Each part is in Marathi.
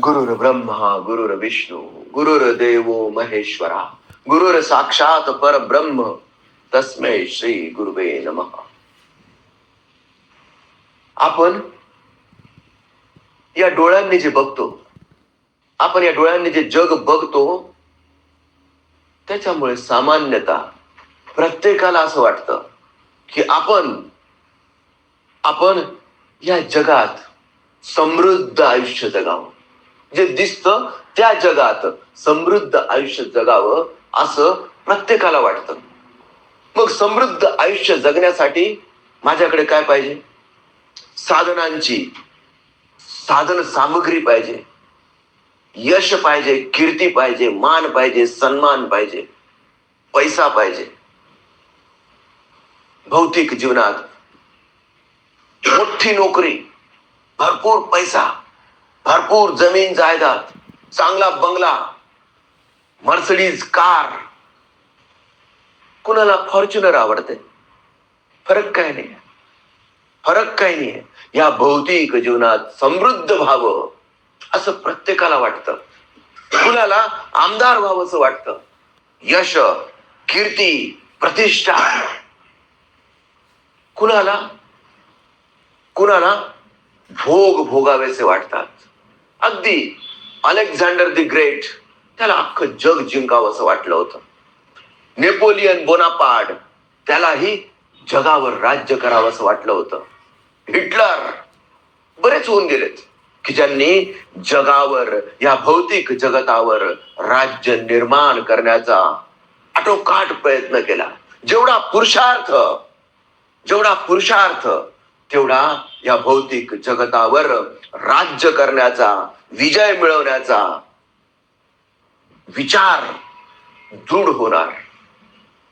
गुरुर ब्रह्मा गुरुर विष्णू गुरुर देवो महेश्वरा गुरुर साक्षात परब्रह्म तस्मै श्री गुरुवे नमः. आपण या डोळ्यांनी जे बघतो आपण या डोळ्यांनी जे जग बघतो त्याच्यामुळे सामान्यता प्रत्येकाला असं वाटतं की आपण आपण या जगात समृद्ध आयुष्य जगावं. जे दिसतं त्या जगात समृद्ध आयुष्य जगावं असं प्रत्येकाला वाटतं. मग समृद्ध आयुष्य जगण्यासाठी माझ्याकडे काय पाहिजे? साधनांची साधन सामग्री पाहिजे. यश पाहिजे कीर्ती पाहिजे मान पाहिजे सन्मान पाहिजे पैसा पाहिजे. भौतिक जीवनात मोठी नोकरी भरपूर पैसा भरपूर जमीन जायदाद चांगला बंगला मर्सडीज कार. कुणाला फॉर्च्युनर आवडते? फरक काय नाही. फरक काय नाही. या भौतिक जीवनात समृद्ध व्हावं असं प्रत्येकाला वाटतं. कुणाला आमदार व्हावं असं वाटतं? यश कीर्ती प्रतिष्ठा. कुणाला? कुणाला भोग भोगावेसे वाटतात? अगदी अलेक्झांडर दी ग्रेट त्याला अख्खं जग जिंकावं असं वाटलं होतं. नेपोलियन बोनापार्ड त्यालाही जगावर राज्य करावं असं वाटलं होतं. हिटलर बरेच होऊन गेलेत की ज्यांनी जगावर या भौतिक जगतावर राज्य निर्माण करण्याचा आटोकाट प्रयत्न केला. जेवढा पुरुषार्थ जेवढा पुरुषार्थ तेवढा या भौतिक जगतावर राज्य करण्याचा विजय मिळवण्याचा विचार दृढ होणार.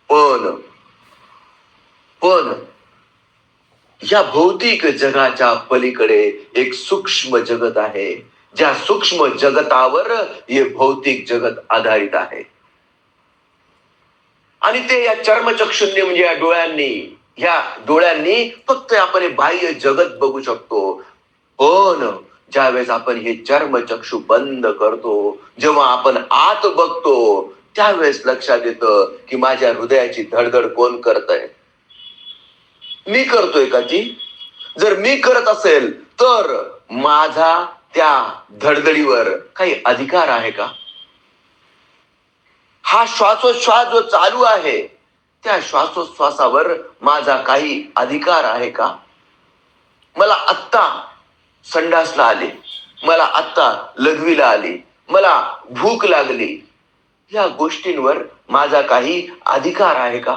पण पण या भौतिक जगाच्या पलीकडे एक सूक्ष्म जगत आहे. ज्या सूक्ष्म जगतावर हे भौतिक जगत आधारित आहे. आणि ते या चर्मचक्षुंनी म्हणजे या डोळ्यांनी या डोळ्यांनी फक्त आपण हे बाह्य जगत बघू शकतो. पण ज्यावेळेस आपण हे चर्मचक्षु बंद करतो जेव्हा आपण आत बघतो त्यावेळेस लक्षात येतं की माझ्या हृदयाची धडधड कोण करतय मी करतोय का ती जर मी करत असेल तर माझा त्या धडधडीवर काही अधिकार आहे का? हा श्वासोश्वास जो चालू आहे त्या श्वासोच्छ्वासावर माझा काही अधिकार आहे का? मला आत्ता संडासला आले. मला आत्ता लघवीला आली. मला भूक लागली. या गोष्टींवर माझा काही अधिकार आहे का?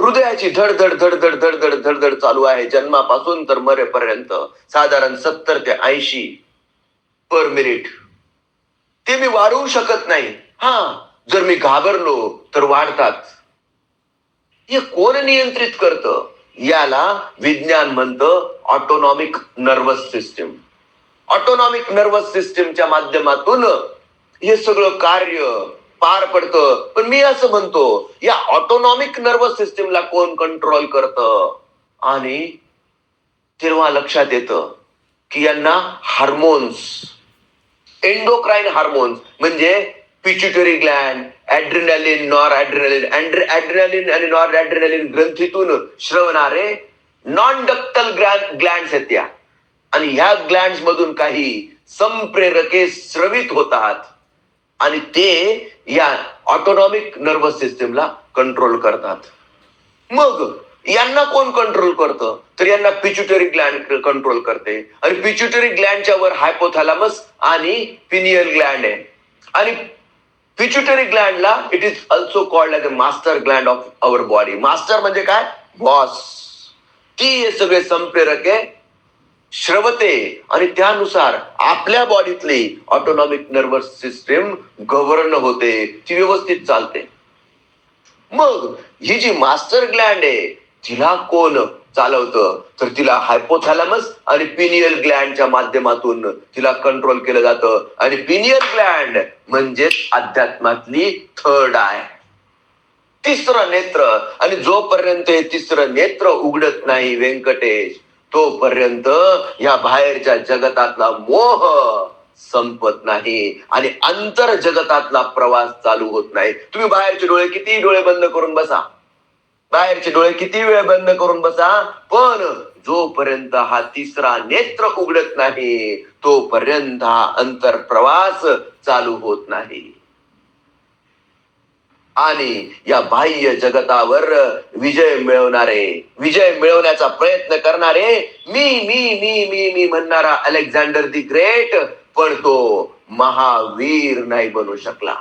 हृदयाची धडधड धडधड धडधड धडधड चालू आहे. जन्मापासून तर मरेपर्यंत साधारण सत्तर ते ऐंशी पर मिनिट. ते मी वाढवू शकत नाही. हा जर मी घाबरलो तर वाढतात. हे कोण नियंत्रित करतं? याला विज्ञान म्हणतं autonomic nervous system autonomic nervous सिस्टीमच्या माध्यमातून हे सगळं कार्य पार पडतं. पण मी असं म्हणतो या ऑटोनॉमिक नर्वस सिस्टीमला कोण कंट्रोल करतं? आणि तेव्हा लक्षात येतं की यांना हार्मोन्स एंडोक्राईन हार्मोन्स म्हणजे pituitary gland adrenaline nor adrenaline adrenaline आणि नॉर ऍड्रिनॅलिन ग्रंथीतून श्रवणारे नॉन डक्टल ग्लँड आहेत त्या आणि ह्या ग्लँड मधून काही संप्रेरके स्रवित होतात आणि ते या ऑटोनॉमिक नर्वस सिस्टीमला कंट्रोल करतात. मग यांना कोण कंट्रोल करतं? तर यांना पिच्युटरी ग्लँड कंट्रोल करते. आणि पिच्युटरी ग्लँडच्या वर हायपोथॅलामस आणि पिनियल ग्लँड आहे. आणि pituitary ग्लँडला it is also called as a master gland of our body master म्हणजे काय? बॉस ती हे सगळे संप्रेरके श्रवते. आणि त्यानुसार आपल्या बॉडीतली ऑटोनॉमिक नर्वस सिस्टीम गव्हर्न होते. ती व्यवस्थित चालते. मग ही जी मास्टर ग्लँड आहे तिला कोण चालवतं. तर तिला हायपोथॅलॅमस आणि पिनियल ग्लँडच्या माध्यमातून तिला कंट्रोल केलं जातं. आणि पिनियल ग्लँड म्हणजे अध्यात्मातली थर्ड आहे तिसरं नेत्र. आणि जोपर्यंत हे तिसरं नेत्र उघडत नाही व्यंकटेश तोपर्यंत या बाहेरच्या जगतातला मोह संपत नाही. आणि अंतर जगतातला प्रवास चालू होत नाही. तुम्ही बाहेरचे डोळे किती डोळे बंद करून बसा. बाहेरचे डोळे किती वेळ बंद करून बसा पण जोपर्यंत हा तिसरा नेत्र उघडत नाही तोपर्यंत हा अंतर प्रवास चालू होत नाही. आणि या बाह्य जगतावर विजय मिळवणारे विजय मिळवण्याचा प्रयत्न करणारे मी मी मी मी मी म्हणणारा अलेक्झांडर दी ग्रेट पण तो महावीर नाही बनू शकला.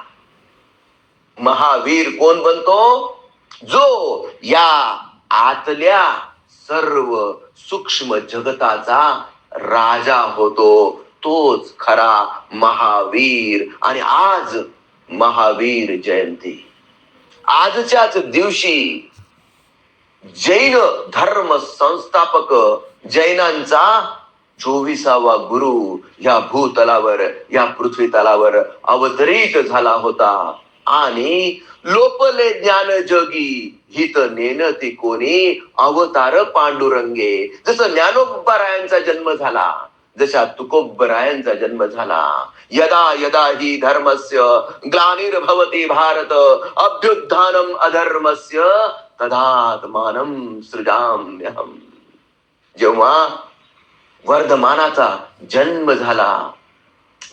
महावीर कोण बनतो? जो या आतल्या सर्व सूक्ष्म जगताचा राजा होतो तोच खरा महावीर. आणि आज महावीर जयंती. आजच्याच दिवशी जैन धर्म संस्थापक जैनांचा चोवीसावा गुरु या भूतलावर या पृथ्वी तलावर अवतरित झाला होता. आणि लोपले ज्ञान जगी हित नेनती कोणी? अवतार पांडुरंगे. जसं ज्ञानोबरायांचा जन्म झाला जशा तुकोबरायांचा जन्म झाला. यदा यदा ही धर्मस्य ग्लानिर्भवती भारत अभ्युत्थानम अधर्मस्य तदात्मानम सृजाम्यहम. जेव्हा वर्धमानाचा जन्म झाला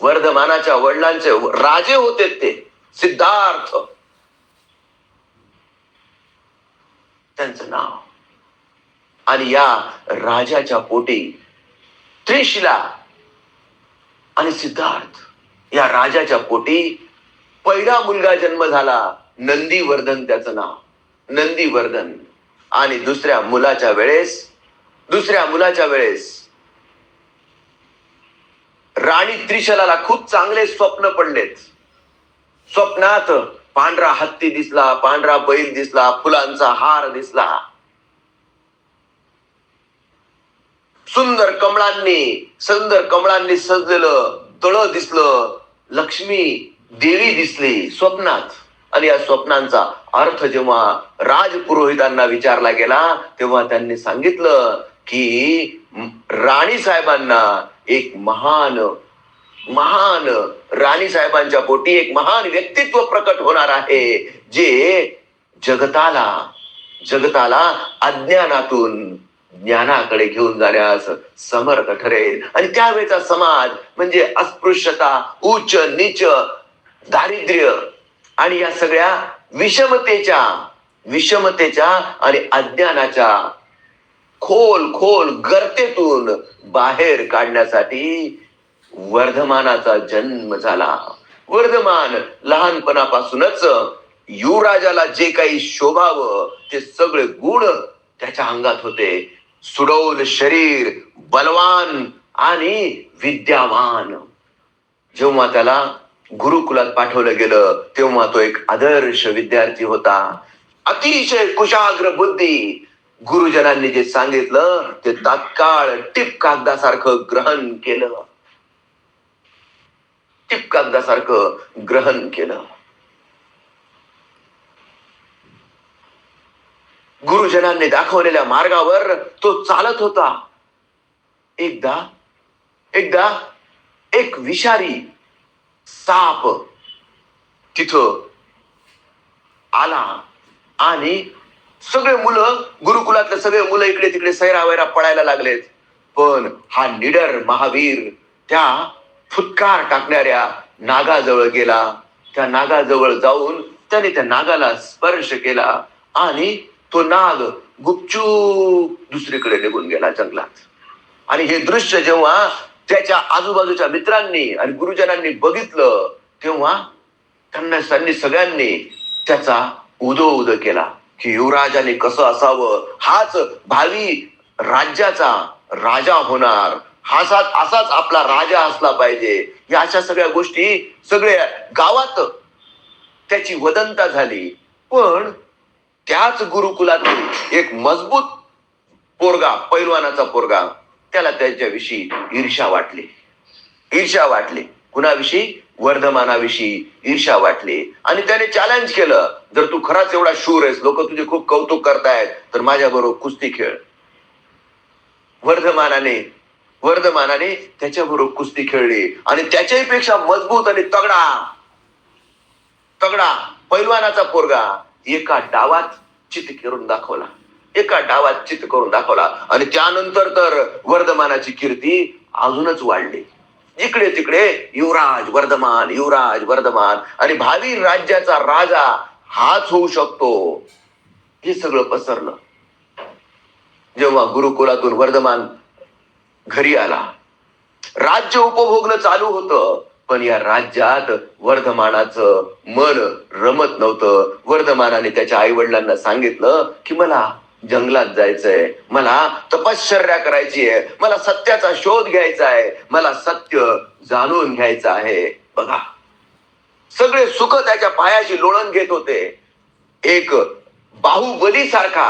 वर्धमानाच्या वडिलांचे राजे होते ते सिद्धार्थ. त्यांचं नाव. आणि या राजाच्या पोटी त्रिशिला आणि सिद्धार्थ. या राजाच्या पोटी पहिला मुलगा जन्म झाला नंदीवर्धन त्याचं नाव. नंदीवर्धन. आणि दुसऱ्या मुलाच्या वेळेस दुसऱ्या मुलाच्या वेळेस राणी त्रिशलाला खूप चांगले स्वप्न पडलेत. स्वप्नात पांढरा हत्ती दिसला पांढरा बैल दिसला फुलांचा हार दिसला. सुंदर कमळांनी सुंदर कमळांनी सजलेलं तळ दिसलं लक्ष्मी देवी दिसली स्वप्नात. आणि या स्वप्नांचा अर्थ जेव्हा राजपुरोहितांना विचारला गेला तेव्हा त्यांनी सांगितलं की राणी साहेबांना एक महान महान राणी साहेबांच्या पोटी एक महान व्यक्तित्व प्रकट होणार आहे जे जगताला जगताला अज्ञानातून ज्ञानाकडे घेऊन जाण्यास समर्थ ठरेल. आणि त्यावेळेचा समाज म्हणजे अस्पृश्यता उच्च नीच दारिद्र्य आणि या सगळ्या विषमतेच्या विषमतेच्या आणि अज्ञानाच्या खोल खोल गर्तेतून बाहेर काढण्यासाठी वर्धमानाचा जन्म झाला. वर्धमान लहानपणापासूनच युवराजाला जे काही शोभावं ते सगळे गुण त्याच्या अंगात होते. सुडौल शरीर बलवान आणि विद्यावान. जेव्हा त्याला गुरुकुलात पाठवलं गेलं तेव्हा तो एक आदर्श विद्यार्थी होता. अतिशय कुशाग्र बुद्धी. गुरुजनांनी जे सांगितलं ते तात्काळ टिप कागदासारखं ग्रहण केलं. टिप कागदासारखं ग्रहण केलं. गुरुजनांनी दाखवलेल्या मार्गावर तो चालत होता. एकदा एकदा एक विषारी साप तिथं आला आणि सगळे मुलं गुरुकुलातले सगळे मुलं इकडे तिकडे सैरा वैरा पडायला लागलेत. पण हा निडर महावीर त्या फुटकार टाकणाऱ्या नागाजवळ गेला. त्या नागाजवळ जाऊन त्याने त्या नागाला स्पर्श केला आणि तो नाग गुपचूप दुसरीकडे निघून गेला जंगलात. आणि हे दृश्य जेव्हा त्याच्या आजूबाजूच्या मित्रांनी आणि गुरुजनांनी बघितलं तेव्हा त्यांना त्यांनी सगळ्यांनी त्याचा उदो उद केला की युवराजाने कसं असावं हाच भावी राज्याचा राजा होणार. हासाच असाच आपला राजा असला पाहिजे. या अशा सगळ्या गोष्टी सगळ्या गावात त्याची वदंता झाली. पण त्याच गुरुकुलातील एक मजबूत पोरगा पैलवानाचा पोरगा त्याला त्याच्याविषयी ईर्षा वाटली. ईर्षा वाटली. कुणाविषयी? वर्धमानाविषयी ईर्षा वाटली. आणि त्याने चॅलेंज केलं. जर तू खराच एवढा शूर आहेस लोक तुझे खूप कौतुक करतायत तर माझ्या बरोबर कुस्ती खेळ. वर्धमानाने वर्धमानाने त्याच्याबरोबर कुस्ती खेळली. आणि त्याच्याही पेक्षा मजबूत आणि तगडा तगडा पैलवानाचा पोरगा एका डावात चित करून दाखवला. एका डावात चित करून दाखवला. आणि त्यानंतर तर वर्धमानाची कीर्ती अजूनच वाढली. इकडे तिकडे युवराज वर्धमान युवराज वर्धमान आणि भावी राज्याचा राजा हाच होऊ शकतो. हे सगळं पसरलं जेव्हा गुरुकुलातून वर्धमान घरी आला. राज्य उपभोगणं चालू होतं पण या राज्यात वर्धमानाचं मन रमत नव्हतं. वर्धमानाने त्याच्या आई वडिलांना सांगितलं की मला जंगलात जायचंय मला तपश्चर्या करायची आहे मला सत्याचा शोध घ्यायचा आहे मला सत्य जाणून घ्यायचं आहे. बघा सगळे सुख त्याच्या पायाशी लोळण घेत होते. एक बाहुबली सारखा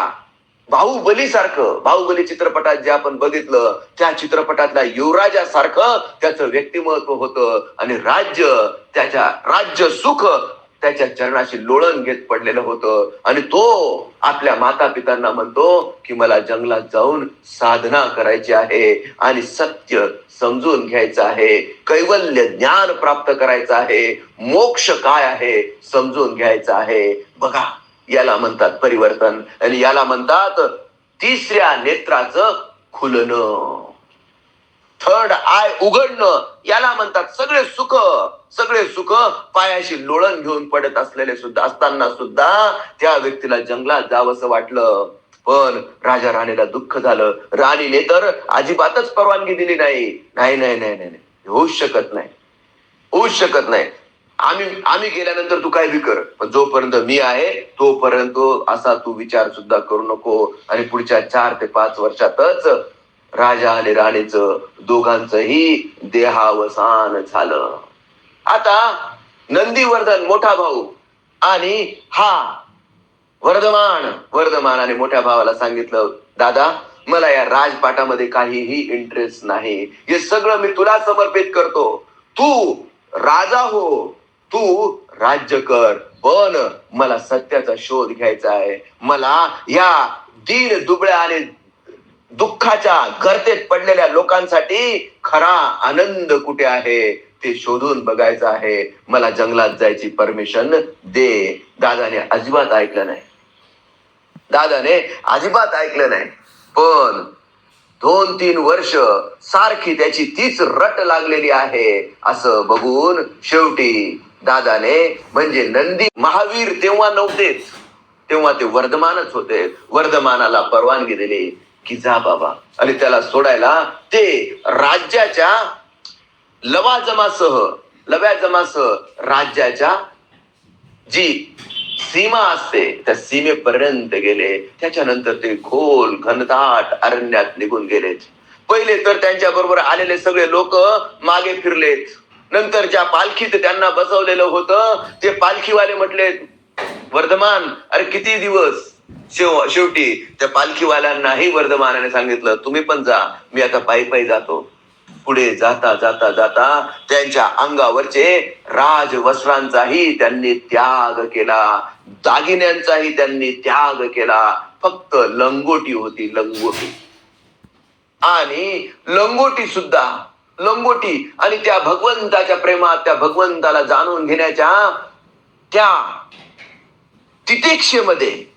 बाहुबली सारखं बाहुबली चित्रपटात जे आपण बघितलं त्या चित्रपटातल्या युवराजासारखं त्याचं व्यक्तिमत्व होतं आणि राज्य त्याच्या राज्य सुख त्याच्या चरणाशी लोळण घेत पडलेलं होतं. आणि तो आपल्या माता पितांना म्हणतो की मला जंगलात जाऊन साधना करायची आहे आणि सत्य समजून घ्यायचं आहे. कैवल्य ज्ञान प्राप्त करायचं आहे. मोक्ष काय आहे? समजून घ्यायचं आहे. बघा. याला म्हणतात परिवर्तन. आणि याला म्हणतात तिसऱ्या नेत्राचं खुलणं. थर्ड आय उघडणं. याला म्हणतात सगळे सुख सगळे सुख पायाशी लोळण घेऊन पडत असलेले सुद्धा असताना सुद्धा त्या व्यक्तीला जंगलात जावंसं वाटलं. पण राजा राणीला दुःख झालं. राणीने तर अजिबातच परवानगी दिली नाही. नाही नाही नाही नाही नाही. होऊच शकत नाही. होऊच शकत नाही. आम्ही आम्ही गेल्यानंतर तू काय बी कर पण जोपर्यंत मी आहे तोपर्यंत असा तू विचार सुद्धा करू नको. आणि पुढच्या चार ते पाच वर्षातच राजा आणि राणीचं दोघांचंही देहावसान झालं. आता नंदीवर्धन मोठा भाऊ आणि हा वर्धमान वर्धमानाने मोठ्या भावाला सांगितलं दादा मला या राजपाटामध्ये काहीही इंटरेस्ट नाही. हे सगळं मी तुला समर्पित करतो. तू राजा हो. तू राज्य कर. पण मला सत्याचा शोध घ्यायचा आहे. मला या दीन दुबळ्या आणि दुःखाच्या गर्तेत पडलेल्या लोकांसाठी खरा आनंद कुठे आहे? ते शोधून बघायचं आहे. मला जंगलात जायची परमिशन दे. दादाने अजिबात ऐकलं नाही. दादाने अजिबात ऐकलं नाही. पण दोन तीन वर्ष सारखी त्याची तीच रट लागलेली आहे. असं बघून शेवटी दादाने म्हणजे नंदी महावीर तेव्हा नव्हतेच तेव्हा ते वर्धमानच होते. वर्धमानाला परवानगी दिली की जा बाबा. आणि त्याला सोडायला ते राज्याच्या लवाजमासह लव्याजमासह राज्याच्या जी सीमा असते त्या सीमेपर्यंत गेले. त्याच्यानंतर ते खोल घनदाट अरण्यात निघून गेले. पहिले तर त्यांच्या बरोबर आलेले सगळे लोक मागे फिरलेत. नंतर ज्या पालखीत त्यांना बसवलेलं होतं. ते पालखीवाले म्हटले वर्धमान अरे किती दिवस? शेव शेवटी त्या पालखीवाल्यांनाही वर्धमानाने सांगितलं तुम्ही पण जा मी आता पायी पायी जातो. पुढे जाता जाता जाता त्यांच्या अंगावरचे राजवस्त्रांचाही त्यांनी त्याग केला. दागिन्यांचाही त्यांनी त्याग केला. फक्त लंगोटी होती लंगोटी. आणि लंगोटी सुद्धा लंगोटी आणि त्या भगवंताच्या प्रेमात त्या भगवंताला जाणून घेण्याच्या त्या तितिक्षेमध्ये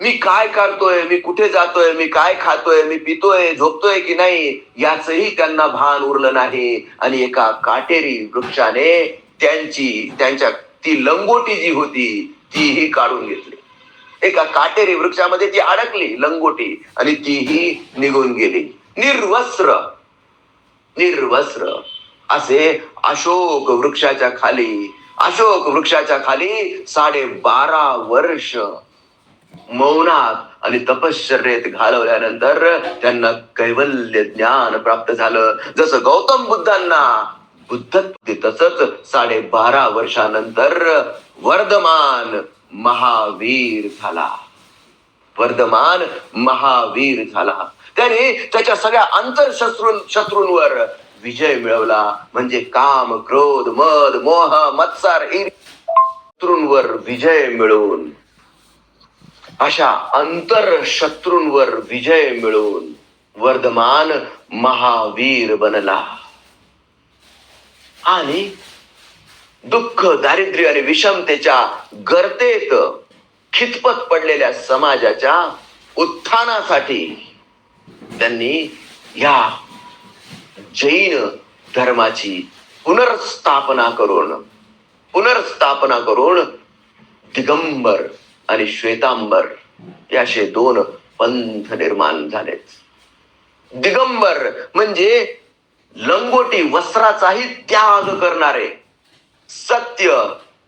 मी काय करतोय मी कुठे जातोय मी काय खातोय मी पितोय झोपतोय की नाही याचही त्यांना भान उरलं नाही. आणि एका काटेरी वृक्षाने त्यांची त्यांच्या ती लंगोटी जी होती तीही काढून घेतली. एका काटेरी वृक्षामध्ये ती अडकली लंगोटी आणि तीही निघून गेली. निर्वस्त्र. निर्वस्त्र. असे अशोक वृक्षाच्या खाली अशोक वृक्षाच्या खाली साडे बारा वर्ष मौनात आणि तपश्चर्येत घालवल्यानंतर त्यांना कैवल्य ज्ञान प्राप्त झालं. जसं गौतम बुद्धांना बुद्धत्व तसंच साडे बारा वर्षानंतर वर्धमान महावीर झाला. वर्धमान महावीर झाला. त्याने त्याच्या सगळ्या अंतरशत्रू शत्रूंवर विजय मिळवला. म्हणजे काम क्रोध मद मोह मत्सार शत्रूंवर विजय मिळवून अशा अंतर शत्रूंवर विजय मिळवून वर्धमान महावीर बनला. आणि दुःख दारिद्र्य आणि विषमतेच्या गर्तेत खितपत पडलेल्या समाजाच्या उत्थानासाठी त्यांनी या जैन धर्माची पुनर्स्थापना करून पुनर्स्थापना करून दिगंबर आणि श्वेतांबर याशे असे दोन पंथ निर्माण झालेत. दिगंबर म्हणजे लंगोटी वस्त्राचाही त्याग करणारे सत्य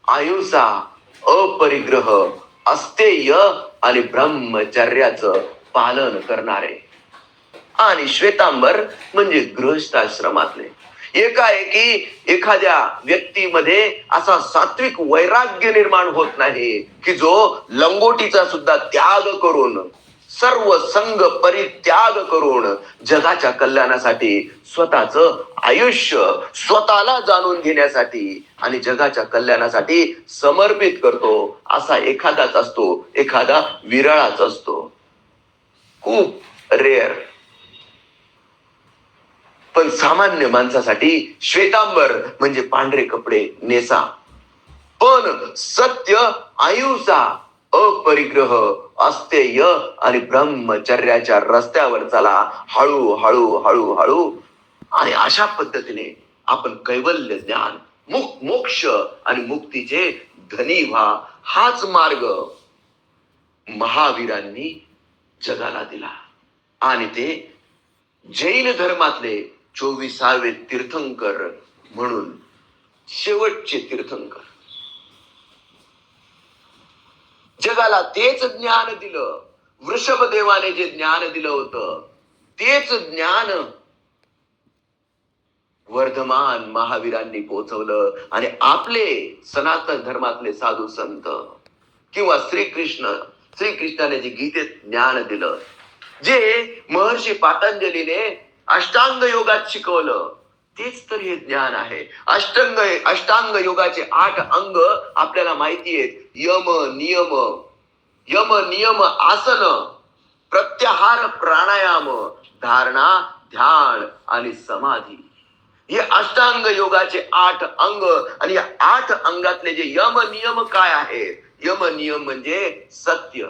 आयुषा अपरिग्रह अस्तेय आणि ब्रह्मचर्याचं पालन करणारे. आणि श्वेतांबर म्हणजे गृहस्थ आश्रमातले एकाएकी एखाद्या व्यक्तीमध्ये असा सात्विक वैराग्य निर्माण होत नाही की जो लंगोटीचा सुद्धा त्याग करून सर्व संघ परित्याग करून जगाच्या कल्याणासाठी स्वतःच आयुष्य स्वतःला जाणून घेण्यासाठी आणि जगाच्या कल्याणासाठी समर्पित करतो असा एखादाच असतो एखादा विरळाच असतो. खूप रेअर पण सामान्य माणसासाठी श्वेतांबर म्हणजे पांढरे कपडे नेसा. पण सत्य अहिंसा अपरिग्रह अस्तेय आणि ब्रह्मचर्याच्या रस्त्यावर चला हळू हळू हळू हळू. आणि अशा पद्धतीने आपण कैवल्य ज्ञान मुख मोक्ष आणि मुक्तीचे धनी व्हा हाच मार्ग महावीरांनी जगाला दिला. आणि ते जैन धर्मातले चोवीसावे तीर्थंकर म्हणून शेवटचे तीर्थंकर. जगाला तेच ज्ञान दिलं वृषभदेवाने जे ज्ञान दिलं होतं तेच ज्ञान वर्धमान महावीरांनी पोचवलं आणि आपले सनातन धर्मातले साधू संत किंवा श्रीकृष्ण श्रीकृष्णाने जे गीतेत ज्ञान दिलं जे महर्षी पातंजलीने अष्टांग योगात शिकवलं तेच तर हे ज्ञान आहे. अष्टांग अष्टांग योगाचे आठ अंग आपल्याला माहिती आहेत. यम नियम यम नियम आसन प्रत्याहार प्राणायाम धारणा ध्यान आणि समाधी. हे अष्टांग योगाचे आठ अंग आणि या आठ अंगातले जे यम नियम काय आहेत? यम नियम म्हणजे सत्य.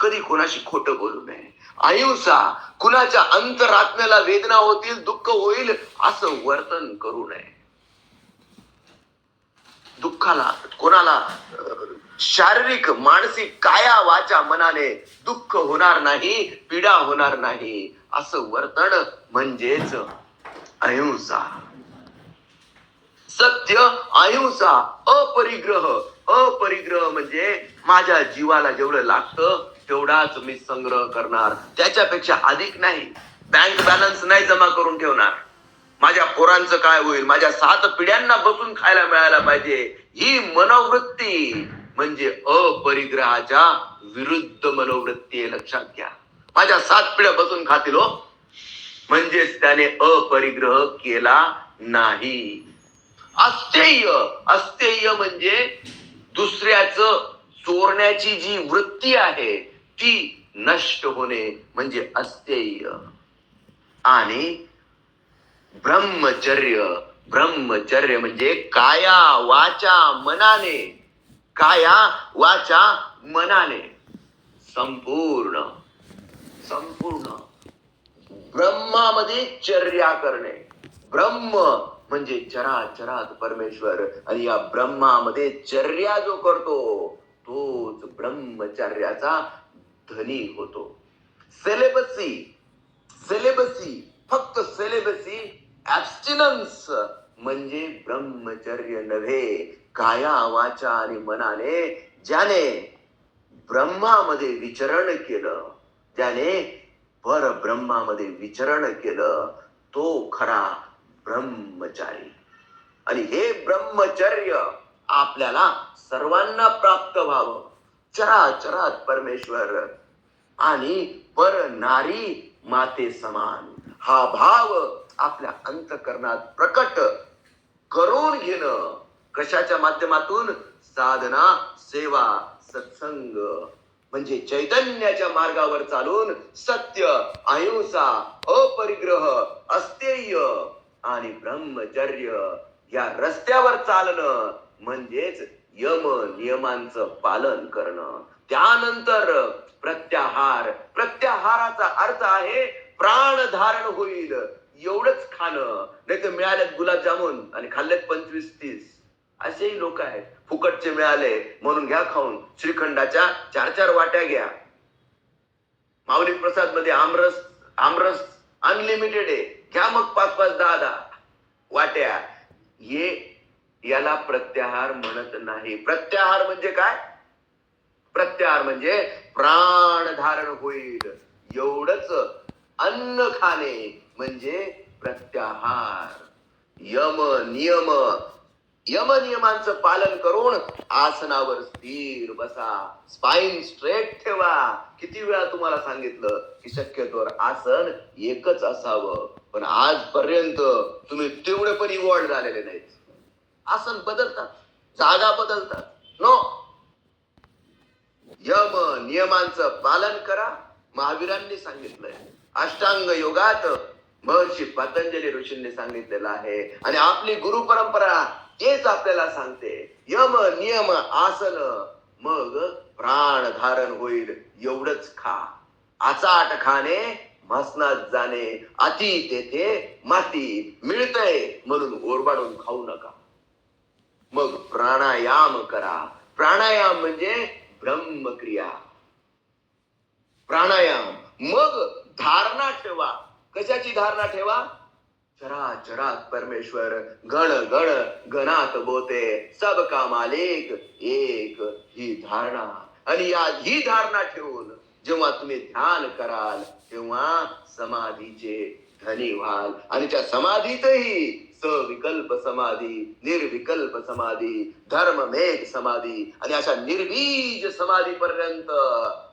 कधी कोणाशी खोटं बोलू नये. अहिंसा कुणाच्या अंतरात्म्याला वेदना होतील दुःख होईल असं वर्तन करू नये. दुःखाला कोणाला शारीरिक मानसिक काया वाचा मनाने दुःख होणार नाही पीडा होणार नाही असं वर्तन म्हणजेच अहिंसा. सत्य अहिंसा अपरिग्रह. अपरिग्रह म्हणजे माझ्या जीवाला जेवढं लागतं तेवढाच मी संग्रह करणार. त्याच्यापेक्षा अधिक नाही बँक बॅलन्स नाही जमा करून ठेवणार. माझ्या पोरांचं काय होईल? माझ्या सात पिढ्यांना बसून खायला मिळायला पाहिजे. ही मनोवृत्ती म्हणजे अपरिग्रहाच्या विरुद्ध मनोवृत्ती आहे लक्षात घ्या. माझ्या सात पिढ्या बसून खातील हो. म्हणजेच त्याने अपरिग्रह केला नाही. अस्तेय अस्तेय म्हणजे दुसऱ्याच चोरण्याची जी वृत्ती आहे ती नष्ट होणे म्हणजे अस्तेय. आणि ब्रह्मचर्य ब्रह्मचर्य म्हणजे काया वाचा मनाने. काया वाचा मनाने. संपूर्ण. संपूर्ण. ब्रह्मामध्ये चर्या करणे. ब्रह्म म्हणजे चराचरात परमेश्वर. आणि या ब्रह्मामध्ये चर्या जो करतो तोच ब्रह्मचर्याचा धनी होतो. सेलेबसी सेलेबसी फक्त सेलेबसी ऍबस्टिनन्स म्हणजे ब्रह्मचर्य नव्हे. काया वाचा आणि मनाने ज्याने ब्रह्मामध्ये विचरण केलं ज्याने परब्रह्मामध्ये विचरण केलं तो खरा ब्रह्मचारी. आणि हे ब्रह्मचर्य आपल्याला सर्वांना प्राप्त व्हावं. चराचरात परमेश्वर. आणि पर नारी माते समान. हा भाव आपल्या अंतकरणात प्रकट करून घेणं. कशाच्या माध्यमातून? साधना सेवा सत्संग. म्हणजे चैतन्याच्या मार्गावर चालून सत्य अहिंसा अपरिग्रह अस्तेय आणि ब्रह्मचर्य या रस्त्यावर चालणं म्हणजेच यम नियमांचं पालन करणं. त्यानंतर प्रत्याहार. प्रत्याहाराचा अर्थ आहे प्राण धारण होईल. एवढंच खाणं. नाही तर मिळालेत गुलाबजामुन आणि खाल्लेत पंचवीस तीस. असेही लोक आहेत. फुकटचे मिळाले म्हणून घ्या खाऊन. श्रीखंडाच्या चार चार वाट्या घ्या. माऊली प्रसादमध्ये आमरस आमरस अनलिमिटेड आहे. घ्या मग पाच पाच दहा दहा वाट्या. हे याला प्रत्याहार म्हणत नाही. प्रत्याहार म्हणजे काय? प्रत्याहार म्हणजे प्राण धारण होईल. एवढंच अन्न खाणे म्हणजे प्रत्याहार. यम नियम यम नियमांचं पालन करून आसनावर स्थिर बसा. स्पाईन स्ट्रेट ठेवा. किती वेळा तुम्हाला सांगितलं की शक्यतोवर आसन एकच असावं. पण आजपर्यंत तुम्ही तेवढे पण इवॉल्ड झालेले नाहीत. आसन बदलतात जागा बदलतात. नो यम नियमांचं पालन करा महावीरांनी सांगितलंय. अष्टांग योगात महर्षी पतंजली ऋषींनी सांगितलेलं आहे. आणि आपली गुरु परंपरा तेच आपल्याला सांगते. यम नियम आसन मग प्राण धारण होईल एवढंच खा. आचाट खाणे मसनात जाणे अति तेथे माती मिळतंय म्हणून ओरबाडून खाऊ नका. मग प्राणायाम करा. प्राणायाम म्हणजे ब्रह्मक्रिया. प्राणायाम. मग धारणा ठेवा. कशाची धारणा ठेवा? चरा चरात परमेश्वर गण गण गणात बोते. सब का मालिक एक ही धारणा. आणि या ही धारणा ठेवून जेव्हा तुम्ही ध्यान कराल तेव्हा समाधीचे धनी व्हाल. आणि त्या समाधीतही सविकल्प समाधी निर्विकल्प समाधी धर्म मेघ समाधी आणि अशा निर्बीज समाधी पर्यंत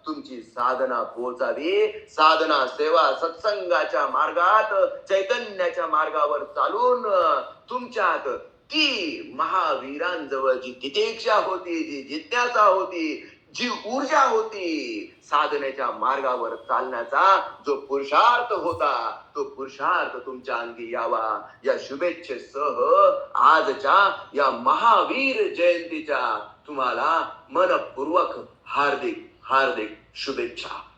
तुमची साधना पोचावी साधना सेवा सत्संगाच्या मार्गात चैतन्याच्या मार्गावर चालून तुमच्यात ती महावीरांजवळ जी तितिक्षा होती जी जिज्ञासा होती जी ऊर्जा होती साधनेच्या मार्गावर चालण्याचा जो पुरुषार्थ होता तो पुरुषार्थ तुमच्या अंगी यावा. या शुभेच्छेसह आजच्या या महावीर जयंतीच्या तुम्हाला मनपूर्वक हार्दिक हार्दिक शुभेच्छा.